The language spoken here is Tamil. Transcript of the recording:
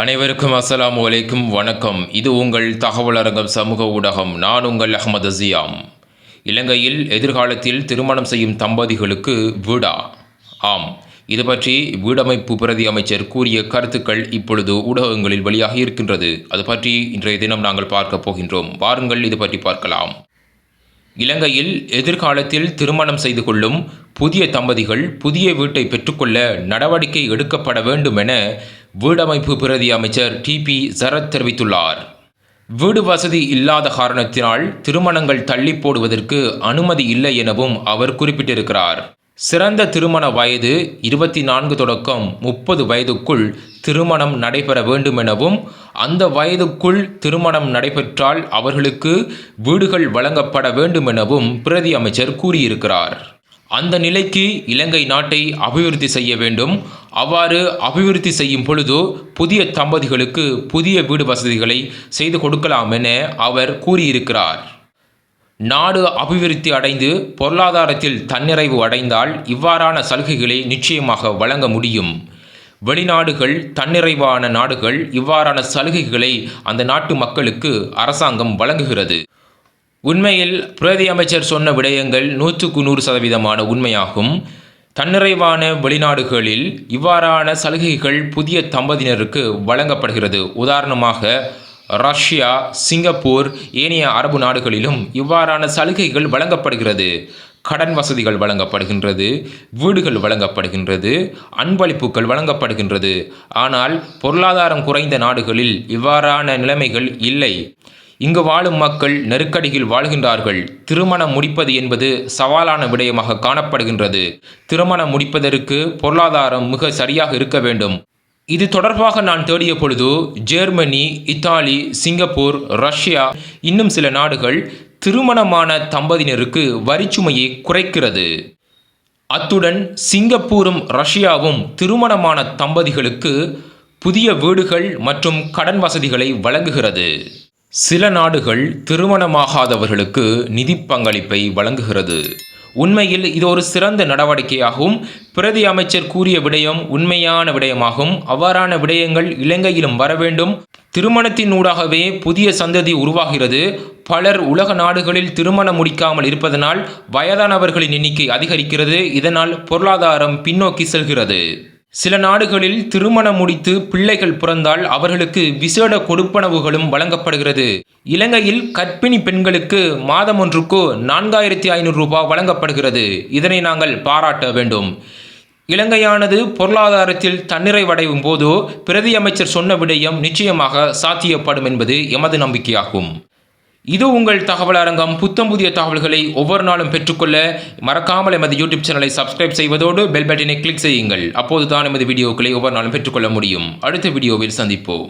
அனைவருக்கும் அஸ்லாம் அலைக்கும் வணக்கம். இது உங்கள் தகவல் அரங்கம் சமூக ஊடகம். நான் உங்கள் அகமது அசியாம் இலங்கையில் எதிர்காலத்தில் திருமணம் செய்யும் தம்பதிகளுக்கு வீடா? ஆம். இது பற்றி வீடமைப்பு பிரதி அமைச்சர் கூறிய கருத்துக்கள் இப்பொழுது ஊடகங்களில் வெளியாகி இருக்கின்றது. அது பற்றி இன்றைய தினம் நாங்கள் பார்க்க போகின்றோம். வாருங்கள் இது பற்றி பார்க்கலாம். இலங்கையில் எதிர்காலத்தில் திருமணம் செய்து கொள்ளும் புதிய தம்பதிகள் புதிய வீட்டை பெற்றுக்கொள்ள நடவடிக்கை எடுக்கப்பட வேண்டும் என வீடமைப்பு பிரதி அமைச்சர் டிபி சரத் தெரிவித்துள்ளார். வீடு வசதி இல்லாத காரணத்தினால் திருமணங்கள் தள்ளி போடுவதற்கு அனுமதி இல்லை எனவும் அவர் குறிப்பிட்டிருக்கிறார். சிறந்த திருமண வயது இருபத்தி நான்கு தொடக்கம் முப்பது வயதுக்குள் திருமணம் நடைபெற வேண்டும் எனவும் அந்த வயதுக்குள் திருமணம் நடைபெற்றால் அவர்களுக்கு வீடுகள் வழங்கப்பட வேண்டும் எனவும் பிரதி அமைச்சர் கூறியிருக்கிறார். அந்த நிலைக்கு இலங்கை நாட்டை அபிவிருத்தி செய்ய வேண்டும் அவ்வாறு அபிவிருத்தி செய்யும் பொழுது புதிய தம்பதிகளுக்கு புதிய வீடு வசதிகளை செய்து கொடுக்கலாம் என அவர் கூறியிருக்கிறார். நாடு அபிவிருத்தி அடைந்து பொருளாதாரத்தில் தன்னிறைவு அடைந்தால் இவ்வாறான சலுகைகளை நிச்சயமாக வழங்க முடியும். வெளிநாடுகள் தன்னிறைவான நாடுகள் இவ்வாறான சலுகைகளை அந்த நாட்டு மக்களுக்கு அரசாங்கம் வழங்குகிறது. உண்மையில் பிரதி அமைச்சர் சொன்ன விடயங்கள் நூற்றுக்கு நூறு சதவீதமான உண்மையாகும். தன்னிறைவான வெளிநாடுகளில் இவ்வாறான சலுகைகள் புதிய தம்பதியினருக்கு வழங்கப்படுகிறது. உதாரணமாக ரஷ்யா சிங்கப்பூர் ஏனைய அரபு நாடுகளிலும் இவ்வாறான சலுகைகள் வழங்கப்படுகிறது. கடன் வசதிகள் வழங்கப்படுகின்றது வீடுகள் வழங்கப்படுகின்றது அன்பளிப்புகள் வழங்கப்படுகின்றது. ஆனால் பொருளாதாரம் குறைந்த நாடுகளில் இவ்வாறான நிலைமைகள் இல்லை. இங்கு வாழும் மக்கள் நெருக்கடியில் வாழ்கின்றார்கள். திருமணம் முடிப்பது என்பது சவாலான விடயமாக காணப்படுகின்றது. திருமணம் முடிப்பதற்கு பொருளாதாரம் மிக சரியாக இருக்க வேண்டும். இது தொடர்பாக நான் தேடிய பொழுது ஜெர்மனி இத்தாலி சிங்கப்பூர் ரஷ்யா இன்னும் சில நாடுகள் திருமணமான தம்பதியினருக்கு வரிச்சுமையை குறைக்கிறது. அத்துடன் சிங்கப்பூரும் ரஷ்யாவும் திருமணமான தம்பதிகளுக்கு புதிய வீடுகள் மற்றும் கடன் வசதிகளை வழங்குகிறது. சில நாடுகள் திருமணமாகாதவர்களுக்கு நிதி பங்களிப்பை வழங்குகிறது. உண்மையில் இது ஒரு சிறந்த நடவடிக்கையாகும். பிரதி அமைச்சர் கூறிய விடயம் உண்மையான விடயமாகும். அவ்வாறான விடயங்கள் இலங்கையிலும் வர வேண்டும். திருமணத்தினூடாகவே புதிய சந்ததி உருவாகிறது. பலர் உலக நாடுகளில் திருமணம் முடிக்காமல் இருப்பதனால் வயதானவர்களின் எண்ணிக்கை அதிகரிக்கிறது. இதனால் பொருளாதாரம் பின்னோக்கி செல்கிறது. சில நாடுகளில் திருமணம் முடித்து பிள்ளைகள் பிறந்தால் அவர்களுக்கு விசேட கொடுப்பனவுகளும் வழங்கப்படுகிறது. இலங்கையில் கர்ப்பிணி பெண்களுக்கு மாதம் ஒன்றுக்கு நான்காயிரத்தி ஐநூறு ரூபாய் வழங்கப்படுகிறது. இதனை நாங்கள் பாராட்ட வேண்டும். இலங்கையானது பொருளாதாரத்தில் தன்னிறைவடையும் போது பிரதி அமைச்சர் சொன்ன விடயம் நிச்சயமாக சாத்தியப்படும் என்பது எமது நம்பிக்கையாகும். இது உங்கள் தகவல் அரங்கம். புத்தம் புதிய தகவல்களை ஒவ்வொரு நாளும் பெற்றுக்கொள்ள மறக்காமல் எமது யூடியூப் சேனலை சப்ஸ்கிரைப் செய்வதோடு பெல் பட்டனை கிளிக் செய்யுங்கள். அப்போது தான் எமது வீடியோக்களை ஒவ்வொரு நாளும் பெற்றுக்கொள்ள முடியும். அடுத்த வீடியோவில் சந்திப்போம்.